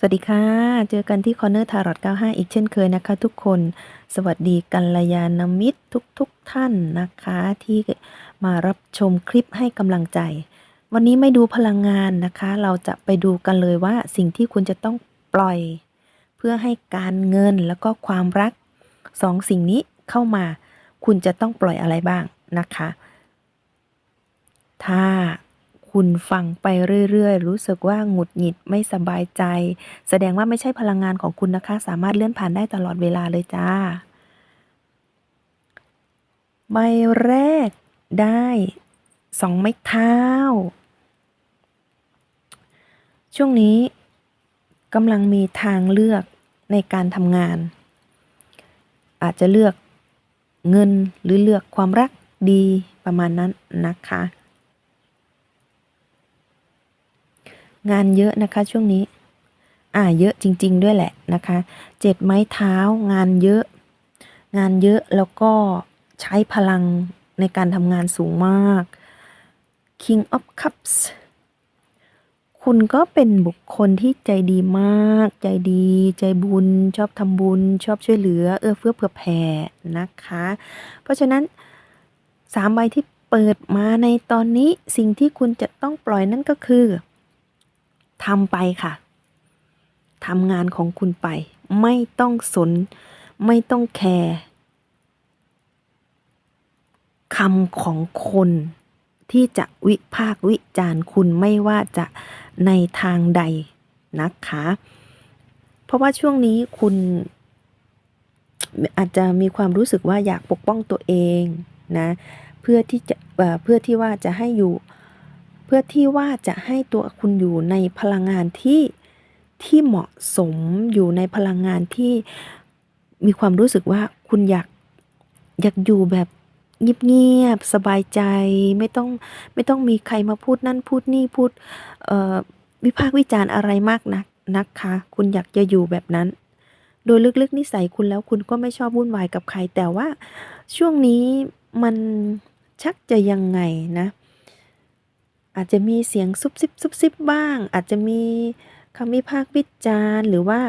สวัสดีค่ะ เจอกันที่คอ r เนอร์ทารอต95 อีกเช่นเคยนะคะ ทุกคน สวัสดีกัลยาณมิตรทุกๆทท่านนะคะ ที่มารับชมคลิปให้กำลังใจ วันนี้ไม่ดูพลังงานนะคะ เราจะไปดูกันเลยว่าสิ่งที่คุณจะต้องปล่อย เพื่อให้การเงินแล้วก็ความรักสองสิ่งนี้เข้ามา คุณจะต้องปล่อยอะไรบ้างนะคะ ถ้า คุณฟังไปเรื่อยๆ รู้สึกว่าหงุดหงิดไม่สบายใจ แสดงว่าไม่ใช่พลังงานของคุณนะคะ สามารถเลื่อนผ่านได้ตลอดเวลาเลยจ้า ใบแรกได้สองไม้เท้า ช่วงนี้กำลังมีทางเลือกในการทำงาน อาจจะเลือกเงินหรือเลือกความรักดีประมาณนั้นนะคะ งานเยอะนะคะช่วงนี้ อ่าเยอะจริง ๆ ด้วยแหละนะคะเจ็ดไม้เท้างานเยอะ งานเยอะแล้วก็ใช้พลังในการทำงานสูงมาก King of Cups คุณก็เป็นบุคคลที่ใจดีมาก ใจดี ใจบุญ ชอบทำบุญ ชอบช่วยเหลือ เอื้อเฟื้อเผื่อแผ่นะคะ เพราะฉะนั้นสามใบที่เปิดมาในตอนนี้สิ่งที่คุณจะต้องปล่อยนั่นก็คือ ทำไปค่ะทำงานของคุณไป ไม่ต้องสน ไม่ต้องแคร์คำของคนที่จะวิพากวิจารณ์คุณไม่ว่าจะในทางใดนะคะ เพราะว่าช่วงนี้คุณอาจจะมีความรู้สึกว่าอยากปกป้องตัวเองนะ เพื่อที่จะเพื่อที่ว่าจะให้อยู่ เพื่อที่ว่าจะให้ตัวคุณอยู่ในพลังงานที่ที่เหมาะสมอยู่ในพลังงานที่มีความรู้สึกว่าคุณอยากอยากอยู่แบบเงียบๆสบายใจไม่ต้องไม่ต้องมีใครมาพูดนั่นพูดนี่พูดวิพากษ์วิจารณ์อะไรมากนักนะคะ คุณอยากจะอยู่แบบนั้น โดยลึกๆนิสัยคุณแล้วคุณก็ไม่ชอบวุ่นวายกับใคร แต่ว่าช่วงนี้มันชักจะยังไงนะ อาจจะมีเสียงซุบซิบซุบซิบบ้าง อาจจะมีคำวิพากษ์วิจารณ์หรือว่า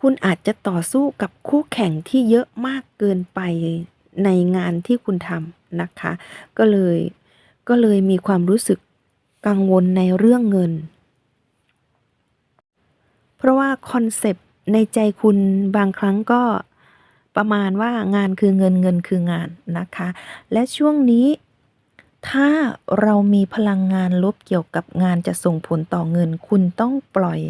คุณอาจจะต่อสู้กับคู่แข่งที่เยอะมากเกินไปในงานที่คุณทำนะคะ ก็เลยก็เลยมีความรู้สึกกังวลในเรื่องเงิน เพราะว่าคอนเซปต์ในใจคุณบางครั้งก็ประมาณว่างานคือเงินเงินคืองานนะคะ และช่วงนี้ ถ้าเรามีพลังงานลบเกี่ยวกับงานจะส่งผลต่อเงิน คุณต้องปล่อย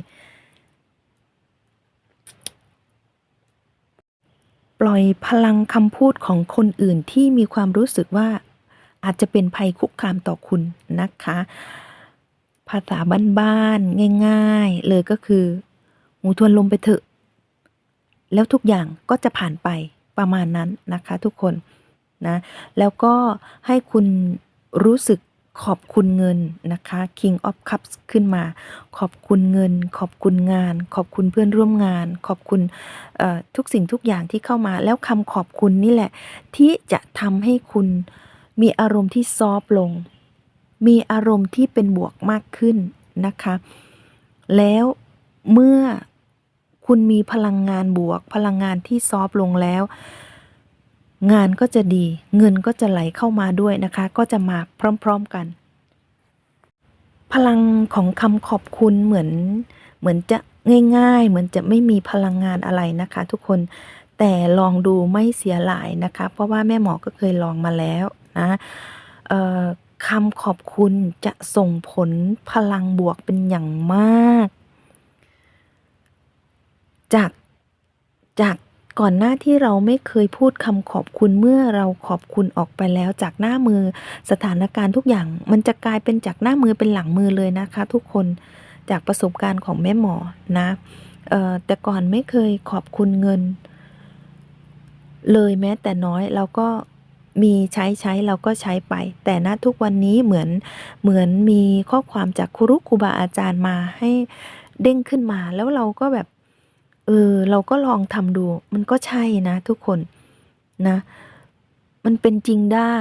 ปล่อยพลังคำพูดของคนอื่นที่มีความรู้สึกว่าอาจจะเป็นภัยคุกคามต่อคุณนะคะ ภาษาบ้านๆง่าย ๆ เลยก็คือหูทวนลมไปเถอะ แล้วทุกอย่างก็จะผ่านไปประมาณนั้นนะคะทุกคนนะแล้วก็ให้คุณ รู้สึกขอบคุณเงินนะคะ King of Cups ขึ้นมา ขอบคุณเงิน ขอบคุณงาน ขอบคุณเพื่อนร่วมงาน ขอบคุณทุกสิ่งทุกอย่างที่เข้ามา แล้วคำขอบคุณนี่แหละ ที่จะทำให้คุณมีอารมณ์ที่ซอฟลง มีอารมณ์ที่เป็นบวกมากขึ้นนะคะ แล้วเมื่อคุณมีพลังงานบวก พลังงานที่ซอฟลงแล้ว งานก็จะดี เงินก็จะไหลเข้ามาด้วยนะคะ ก็จะมาพร้อมๆกัน พลังของคำขอบคุณเหมือน เหมือนจะง่าย ๆ เหมือนจะไม่มีพลังงานอะไรนะคะ ทุกคนแต่ลองดูไม่เสียหลายนะคะ เพราะว่าแม่หมอก็เคยลองมาแล้วนะคำขอบคุณจะส่งผลพลังบวกเป็นอย่างมาก จากจาก ก่อนหน้าที่เราไม่เคยพูดคำขอบคุณเมื่อเราขอบคุณออกไปแล้วจากหน้ามือสถานการณ์ทุกอย่างมันจะกลายเป็นจากหน้ามือเป็นหลังมือเลยนะคะ ทุกคนจากประสบการณ์ของแม่หมอนะออแต่ก่อนไม่เคยขอบคุณเงิน เลยแม้แต่น้อยเราก็มีใช้ใช้เราก็ใช้ไป แต่ณทุกวันนี้เหมือนเหมือนมีข้อความจากครูรุครูบาอาจารย์มาให้เด้งขึ้นมาแล้วเราก็แบบ เออ เราก็ลองทำดู มันก็ใช่นะทุกคนนะ มันเป็นจริงได้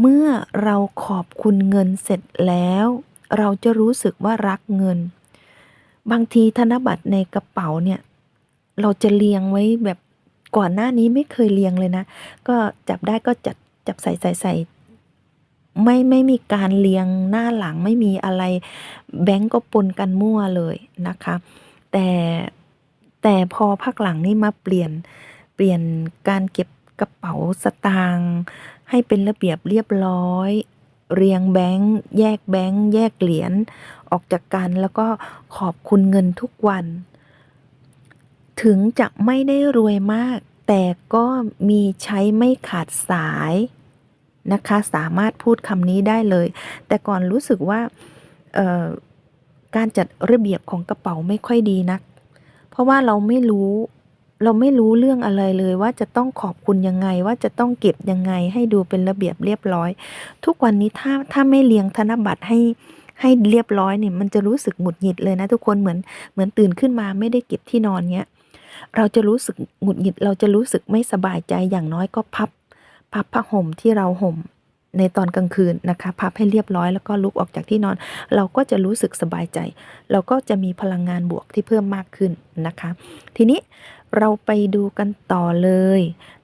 เมื่อเราขอบคุณเงินเสร็จแล้ว เราจะรู้สึกว่ารักเงิน บางทีธนบัตรในกระเป๋าเนี่ย เราจะเรียงไว้แบบก่อนหน้านี้ไม่เคยเรียงเลยนะ ก็จับได้ก็จัดจับใส่ใส่ใส่ไม่ไม่มีการเรียงหน้าหลังไม่มีอะไร แบงก์ก็ปนกันมั่วเลยนะคะ แต่ แต่พอพักหลังนี่มาเปลี่ยนเปลี่ยนการเก็บกระเป๋าสตางค์ให้เป็นระเบียบเรียบร้อย เรียงแบงค์แยกแบงค์แยกเหรียญออกจากกันแล้วก็ขอบคุณเงินทุกวัน ถึงจะไม่ได้รวยมาก แต่ก็มีใช้ไม่ขาดสายนะคะสามารถพูดคำนี้ได้เลย แต่ก่อนรู้สึกว่าการจัดระเบียบของกระเป๋าไม่ค่อยดีนัก ราะว่าเราไม่รู้ เราไม่รู้เรื่องอะไรเลยว่าจะต้องขอบคุณยังไง ว่าจะต้องเก็บยังไง ให้ดูเป็นระเบียบเรียบร้อย ทุกวันนี้ถ้าถ้าไม่เรียงธนบัตรให้ให้เรียบร้อยเนี่ยมันจะรู้สึกหงุดหงิดเลยนะทุกคนเหมือนเหมือนตื่นขึ้นมาไม่ได้เก็บที่นอนเงี้ยเราจะรู้สึกหงุดหงิดเราจะรู้สึกไม่สบายใจอย่างน้อยก็พับ พับผ้าห่มที่เราห่ม ในตอนกลางคืนนะคะพับให้เรียบร้อยแล้วก็ลุกออกจากที่นอน เราก็จะรู้สึกสบายใจ เราก็จะมีพลังงานบวกที่เพิ่มมากขึ้นนะคะ ทีนี้เราไปดูกันต่อเลย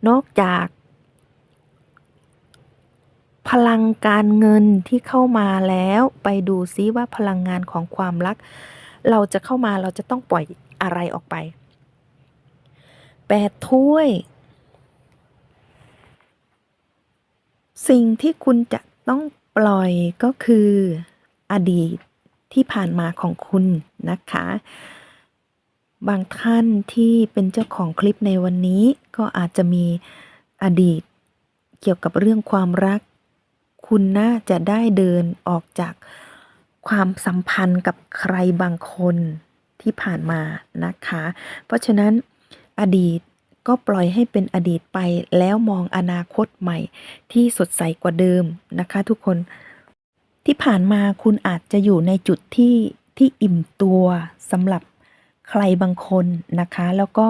นอกจาก พลังการเงินที่เข้ามาแล้วไปดูซิว่าพลังงานของความรัก เราจะเข้ามาเราจะต้องปล่อยอะไรออกไปแปดถ้วย สิ่งที่คุณจะต้องปล่อยก็คืออดีตที่ผ่านมาของคุณนะคะ บางท่านที่เป็นเจ้าของคลิปในวันนี้ก็อาจจะมีอดีตเกี่ยวกับเรื่องความรัก คุณน่าจะได้เดินออกจากความสัมพันธ์กับใครบางคนที่ผ่านมานะคะ เพราะฉะนั้นอดีต ก็ปล่อยให้เป็นอดีตไปแล้วมองอนาคตใหม่ ที่สดใสกว่าเดิมนะคะทุกคน ที่ผ่านมาคุณอาจจะอยู่ในจุดที่ที่อิ่มตัวสำหรับใครบางคนนะคะ แล้วก็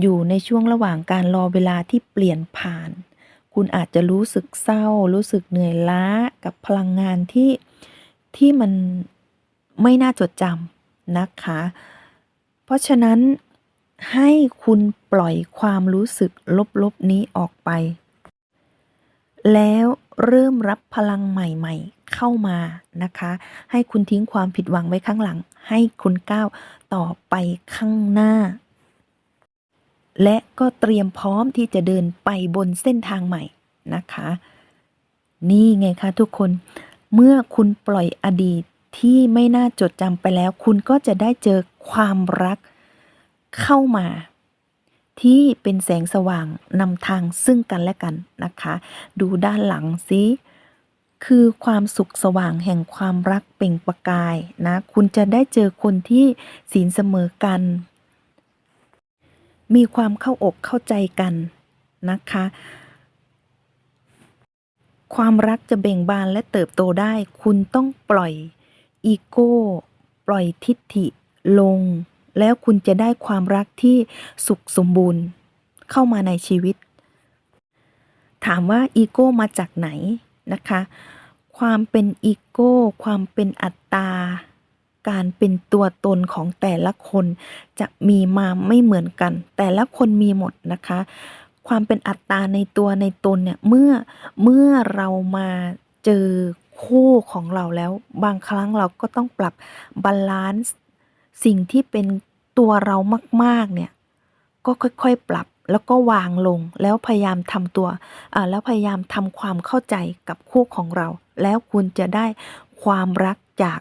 อยู่ในช่วงระหว่างการรอเวลาที่เปลี่ยนผ่าน คุณอาจจะรู้สึกเศร้า รู้สึกเหนื่อยล้ากับพลังงานที่ที่มันไม่น่าจดจำนะคะ เพราะฉะนั้น ให้คุณปล่อยความรู้สึกลบๆนี้ออกไป แล้วเริ่มรับพลังใหม่ๆ เข้ามานะคะ ให้คุณทิ้งความผิดหวังไว้ข้างหลัง ให้คุณก้าวต่อไปข้างหน้า และก็เตรียมพร้อมที่จะเดินไปบนเส้นทางใหม่นะคะ นี่ไงคะทุกคน เมื่อคุณปล่อยอดีตที่ไม่น่าจดจำไปแล้ว คุณก็จะได้เจอความรัก เข้ามาที่เป็นแสงสว่างนำทางซึ่งกันและกันนะคะ ดูด้านหลังซิคือความสุขสว่างแห่งความรักเปล่งประกายนะ คุณจะได้เจอคนที่ศีลเสมอกัน มีความเข้าอกเข้าใจกันนะคะ ความรักจะเบ่งบานและเติบโตได้ คุณต้องปล่อยอีโก้ ปล่อยทิฏฐิลง แล้วคุณจะได้ความรักที่สุขสมบูรณ์เข้ามาในชีวิต ถามว่าอีโก้มาจากไหนนะคะ ความเป็นอีโก้ ความเป็นอัตตา การเป็นตัวตนของแต่ละคนจะมีมาไม่เหมือนกัน แต่ละคนมีหมดนะคะ ความเป็นอัตตาในตัวในตนเนี่ยเมื่อเมื่อเรามาเจอคู่ของเราแล้วบางครั้งเราก็ต้องปรับบาลานซ์ สิ่งที่เป็นตัวเรามาก ๆ เนี่ย ก็ค่อย ๆ ปรับแล้วก็วางลงแล้วพยายามทำตัวอ่าแล้วพยายามทำความเข้าใจกับคู่ของเรา แล้วคุณจะได้ความรักจาก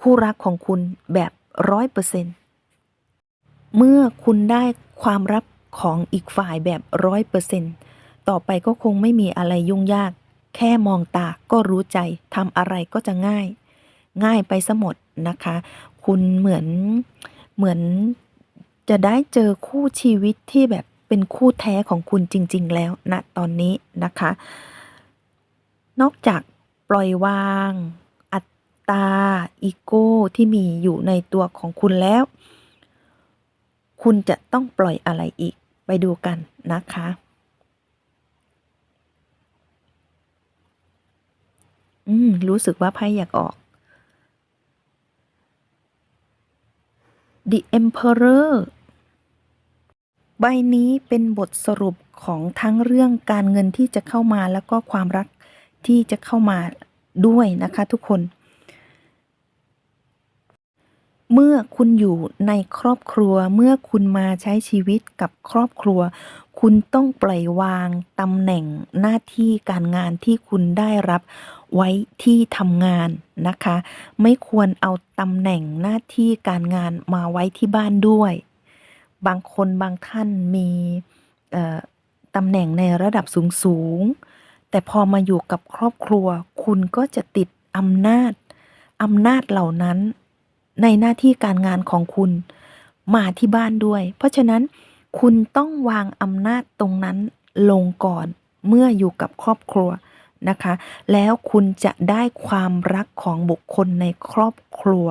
คู่รักของคุณแบบร้อยเปอร์เซ็นต์เมื่อคุณได้ความรักของอีกฝ่ายแบบร้อยเปอร์เซ็นต์ต่อไปก็คงไม่มีอะไรยุ่งยาก แค่มองตาก็รู้ใจทำอะไรก็จะง่าย ง่ายไปซะหมดนะคะ คุณเหมือนเหมือนจะได้เจอคู่ชีวิตที่แบบเป็นคู่แท้ของคุณจริง ๆ แล้วณนะตอนนี้นะคะ นอกจากปล่อยวาง อัตตาอีโก้ที่มีอยู่ในตัวของคุณแล้ว คุณจะต้องปล่อยอะไรอีกไปดูกันนะคะอืมรู้สึกว่าไพ่อยากออก The Emperor ใบนี้เป็นบทสรุปของทั้งเรื่องการเงินที่จะเข้ามาแล้วก็ความรักที่จะเข้ามาด้วยนะคะทุกคน เมื่อคุณอยู่ในครอบครัวเมื่อคุณมาใช้ชีวิตกับครอบครัว คุณต้องปล่อยวางตำแหน่งหน้าที่การงานที่คุณได้รับ ไว้ที่ทำงานนะคะ ไม่ควรเอาตำแหน่งหน้าที่การงานมาไว้ที่บ้านด้วย บางคนบางท่านมีตำแหน่งในระดับสูงสูงแต่พอมาอยู่กับครอบครัว คุณก็จะติดอำนาจอำนาจเหล่านั้น ในหน้าที่การงานของคุณมาที่บ้านด้วย เพราะฉะนั้นคุณต้องวางอำนาจตรงนั้นลงก่อนเมื่ออยู่กับครอบครัว นะคะ แล้วคุณจะได้ความรักของบุคคลในครอบครัว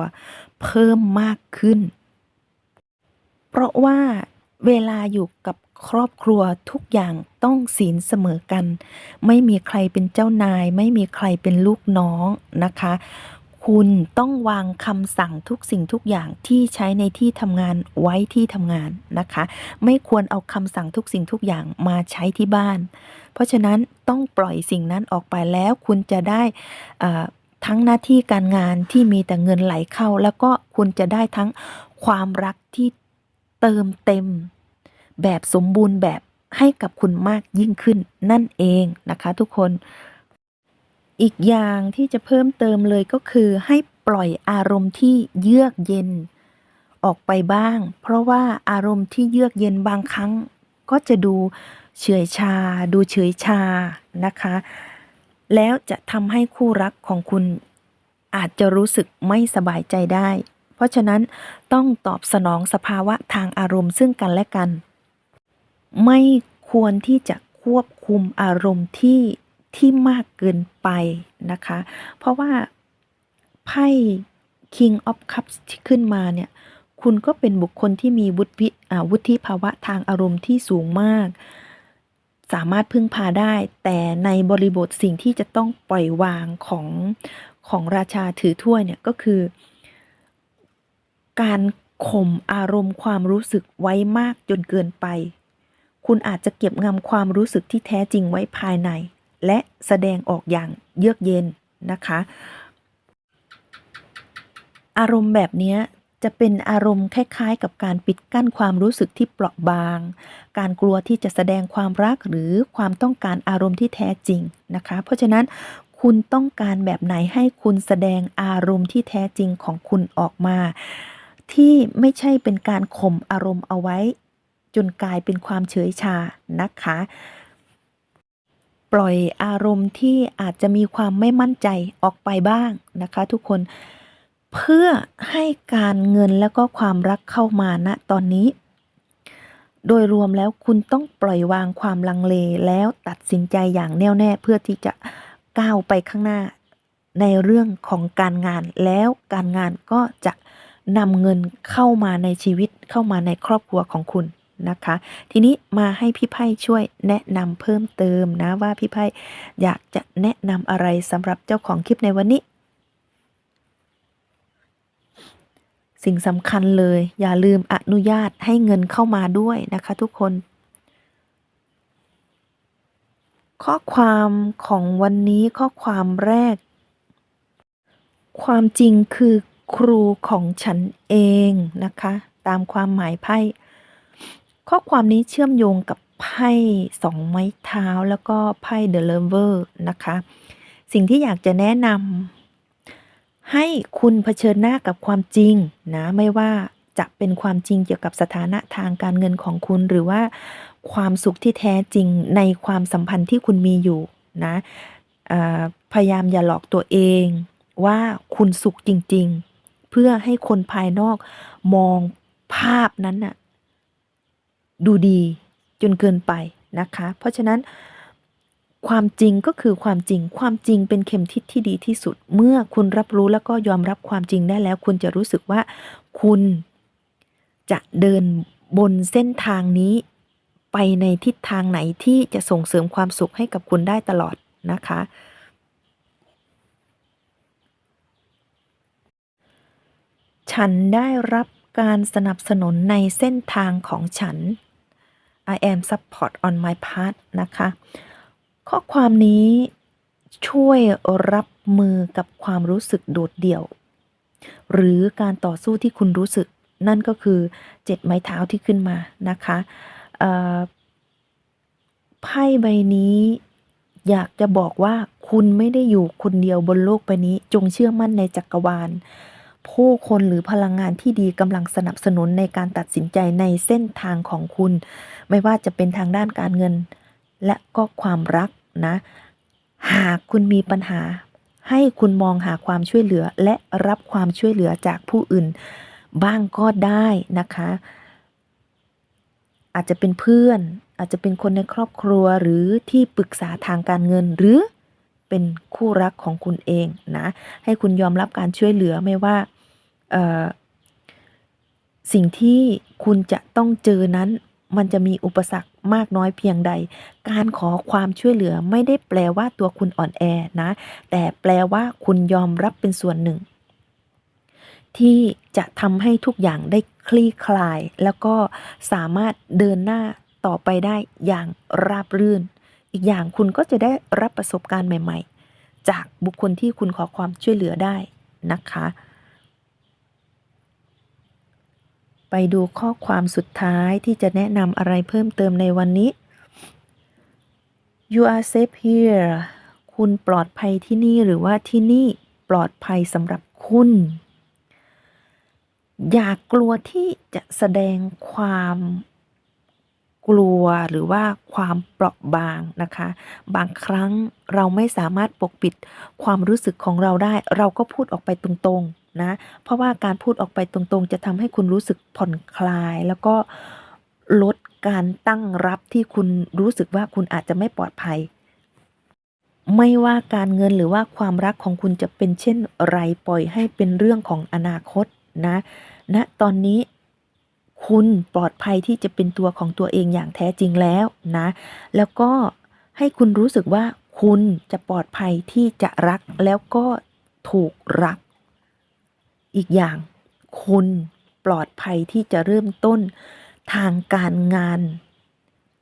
เพิ่มมากขึ้น เพราะว่าเวลาอยู่กับครอบครัวทุกอย่างต้องศีลเสมอกัน ไม่มีใครเป็นเจ้านาย ไม่มีใครเป็นลูกน้องนะคะ คุณต้องวางคำสั่งทุกสิ่งทุกอย่างที่ใช้ในที่ทำงานไว้ที่ทำงานนะคะ ไม่ควรเอาคำสั่งทุกสิ่งทุกอย่างมาใช้ที่บ้าน เพราะฉะนั้นต้องปล่อยสิ่งนั้นออกไปแล้วคุณจะได้ทั้งหน้าที่การงานที่มีแต่เงินไหลเข้า แล้วก็คุณจะได้ทั้งความรักที่เติมเต็ม แบบสมบูรณ์แบบให้กับคุณมากยิ่งขึ้นนั่นเองนะคะทุกคน อีกอย่างที่จะเพิ่มเติมเลยก็คือให้ปล่อยอารมณ์ที่เยือกเย็น ออกไปบ้าง เพราะว่าอารมณ์ที่เยือกเย็นบางครั้ง ก็จะดูเฉยชา ดูเฉยชานะคะ แล้วจะทำให้คู่รักของคุณอาจจะรู้สึกไม่สบายใจได้ เพราะฉะนั้นต้องตอบสนองสภาวะทางอารมณ์ซึ่งกันและกัน ไม่ควรที่จะควบคุมอารมณ์ที่ ที่มากเกินไปนะคะ เพราะว่าไพ่ King of Cups ที่ขึ้นมาเนี่ย คุณก็เป็นบุคคลที่มีวุฒิวุฒิภาวะทางอารมณ์ที่สูงมาก สามารถพึ่งพาได้ แต่ในบริบทสิ่งที่จะต้องปล่อยวางของของราชาถือถ้วยเนี่ยก็คือ การข่มอารมณ์ความรู้สึกไว้มากจนเกินไป คุณอาจจะเก็บงำความรู้สึกที่แท้จริงไว้ภายใน และแสดงออกอย่างเยือกเย็นนะคะ อารมณ์แบบนี้จะเป็นอารมณ์คล้ายๆ กับการปิดกั้นความรู้สึกที่เปราะบาง การกลัวที่จะแสดงความรักหรือความต้องการอารมณ์ที่แท้จริงนะคะ เพราะฉะนั้นคุณต้องการแบบไหนให้คุณแสดงอารมณ์ที่แท้จริงของคุณออกมา ที่ไม่ใช่เป็นการข่มอารมณ์เอาไว้ จนกลายเป็นความเฉยชานะคะ ปล่อยอารมณ์ที่อาจจะมีความไม่มั่นใจออกไปบ้างนะคะ ทุกคนเพื่อให้การเงินแล้วก็ความรักเข้ามาณตอนนี้ โดยรวมแล้วคุณต้องปล่อยวางความลังเลแล้วตัดสินใจอย่างแน่วแน่เพื่อที่จะก้าวไปข้างหน้าในเรื่องของการงานแล้วการงานก็จะนำเงินเข้ามาในชีวิตเข้ามาในครอบครัวของคุณ นะคะ ทีนี้มาให้พี่ไพ่ช่วยแนะนำเพิ่มเติมนะว่าพี่ไพ่อยากจะแนะนำอะไรสำหรับเจ้าของคลิปในวันนี้ สิ่งสำคัญเลย อย่าลืมอนุญาตให้เงินเข้ามาด้วยนะคะทุกคน ข้อความของวันนี้ข้อความแรก ความจริงคือครูของฉันเองนะคะ ตามความหมายไพ่ ข้อความนี้เชื่อมโยงกับไพ่สองไม้เท้าแล้วก็ไพ่ The Lover นะคะ สิ่งที่อยากจะแนะนำให้คุณเผชิญหน้ากับความจริงนะไม่ว่าจะเป็นความจริงเกี่ยวกับสถานะทางการเงินของคุณหรือว่าความสุขที่แท้จริงในความสัมพันธ์ที่คุณมีอยู่นะพยายามอย่าหลอกตัวเองว่าคุณสุขจริง ๆ เพื่อให้คนภายนอกมองภาพนั้นน่ะ ดูดีจนเกินไปนะคะ เพราะฉะนั้นความจริงก็คือความจริง ความจริงเป็นเข็มทิศที่ดีที่สุด เมื่อคุณรับรู้แล้วก็ยอมรับความจริงได้แล้ว คุณจะรู้สึกว่าคุณจะเดินบนเส้นทางนี้ไปในทิศทางไหนที่จะส่งเสริมความสุขให้กับคุณได้ตลอดนะคะ ฉันได้รับการสนับสนุนในเส้นทางของฉัน I am support on my part นะคะ ข้อความนี้ช่วยรับมือกับความรู้สึกโดดเดี่ยว หรือการต่อสู้ที่คุณรู้สึก นั่นก็คือเจ็ดไม้เท้าที่ขึ้นมานะคะไพ่ใบนี้อยากจะบอกว่าคุณไม่ได้อยู่คนเดียวบนโลกใบนี้ จงเชื่อมั่นในจักรวาล ผู้คนหรือพลังงานที่ดีกำลังสนับสนุนในการตัดสินใจในเส้นทางของคุณ ไม่ว่าจะเป็นทางด้านการเงิน และก็ความรักนะ หากคุณมีปัญหา ให้คุณมองหาความช่วยเหลือและรับความช่วยเหลือจากผู้อื่น บ้างก็ได้นะคะ อาจจะเป็นเพื่อน อาจจะเป็นคนในครอบครัวหรือที่ปรึกษาทางการเงินหรือ เป็นคู่รักของคุณเองนะให้คุณยอมรับการช่วยเหลือไม่ว่าสิ่งที่คุณจะต้องเจอนั้นมันจะมีอุปสรรคมากน้อยเพียงใด การขอความช่วยเหลือไม่ได้แปลว่าตัวคุณอ่อนแอนะ แต่แปลว่าคุณยอมรับเป็นส่วนหนึ่ง ที่จะทำให้ทุกอย่างได้คลี่คลาย แล้วก็สามารถเดินหน้าต่อไปได้อย่างราบรื่น อีกอย่างคุณก็จะได้รับประสบการณ์ใหม่ ๆ จากบุคคลที่คุณขอความช่วยเหลือได้นะคะ ไปดูข้อความสุดท้ายที่จะแนะนำอะไรเพิ่มเติมในวันนี้ you are safe here คุณปลอดภัยที่นี่หรือว่าที่นี่ปลอดภัยสำหรับคุณ อย่ากกลัวที่จะแสดงความ กลัวหรือว่าความเปราะบางนะคะ บางครั้งเราไม่สามารถปกปิดความรู้สึกของเราได้ เราก็พูดออกไปตรงๆนะเพราะว่าการพูดออกไปตรงๆ จะทำให้คุณรู้สึกผ่อนคลาย แล้วก็ลดการตั้งรับที่คุณรู้สึกว่าคุณอาจจะไม่ปลอดภัย ไม่ว่าการเงินหรือว่าความรักของคุณจะเป็นเช่นไรปล่อยให้เป็นเรื่องของอนาคตนะณนะตอนนี้ คุณปลอดภัยที่จะเป็นตัวของตัวเองอย่างแท้จริงแล้วนะ แล้วก็ให้คุณรู้สึกว่าคุณจะปลอดภัยที่จะรักแล้วก็ถูกรัก อีกอย่าง คุณปลอดภัยที่จะเริ่มต้นทางการงาน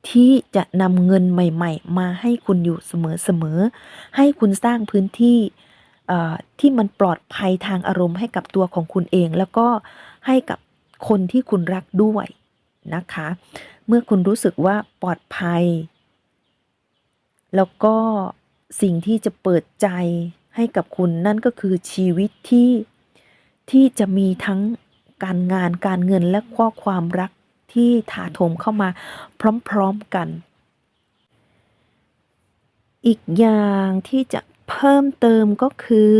ที่จะนำเงินใหม่ ๆ มาให้คุณอยู่เสมอๆให้คุณสร้างพื้นที่เอ่อที่มันปลอดภัยทางอารมณ์ให้กับตัวของคุณเอง แล้วก็ให้กับ คนที่คุณรักด้วยนะคะ เมื่อคุณรู้สึกว่าปลอดภัย แล้วก็สิ่งที่จะเปิดใจให้กับคุณนั่นก็คือชีวิตที่ที่จะมีทั้งการงานการเงินและข้อความรักที่ถาโถมเข้ามาพร้อมๆกัน อีกอย่างที่จะเพิ่มเติมก็คือ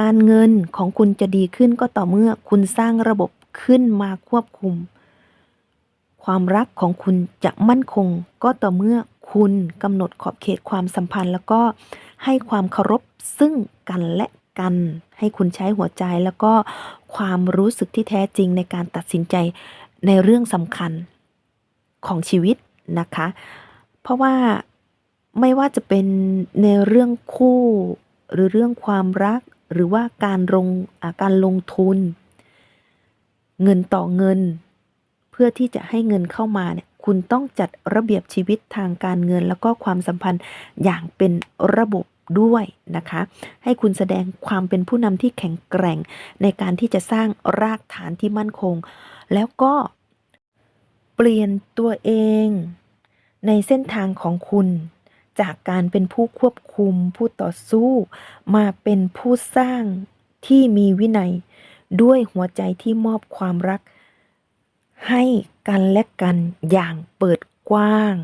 การเงินของคุณจะดีขึ้นก็ต่อเมื่อคุณสร้างระบบ ขึ้นมาควบคุม ความรักของคุณจะมั่นคง ก็ต่อเมื่อคุณกำหนดขอบเขตความสัมพันธ์ แล้วก็ให้ความเคารพซึ่งกันและกัน ให้คุณใช้หัวใจแล้วก็ความรู้สึกที่แท้จริงในการตัดสินใจในเรื่องสำคัญของชีวิตนะคะ เพราะว่าไม่ว่าจะเป็นในเรื่องคู่หรือเรื่องความรักหรือว่าการลงการลงทุน เงินต่อเงิน เพื่อที่จะให้เงินเข้ามาเนี่ยคุณต้องจัดระเบียบชีวิตทางการเงิน แล้วก็ความสัมพันธ์อย่างเป็นระบบด้วยนะคะ ให้คุณแสดงความเป็นผู้นำที่แข็งแกร่งในการที่จะสร้างรากฐานที่มั่นคง แล้วก็เปลี่ยนตัวเอง ในเส้นทางของคุณ จากการเป็นผู้ควบคุม ผู้ต่อสู้ มาเป็นผู้สร้างที่มีวินัย ด้วยหัวใจที่มอบความรัก ให้กันและกันอย่างเปิดกว้าง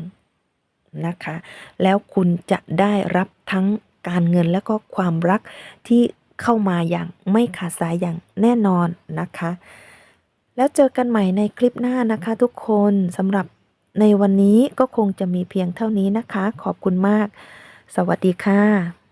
นะคะ แล้วคุณจะได้รับทั้งการเงินและก็ความรักที่เข้ามาอย่างไม่ขาดสายอย่างแน่นอนนะคะ แล้วเจอกันใหม่ในคลิปหน้านะคะทุกคนสำหรับในวันนี้ก็คงจะมีเพียงเท่านี้นะคะ ขอบคุณมาก สวัสดีค่ะ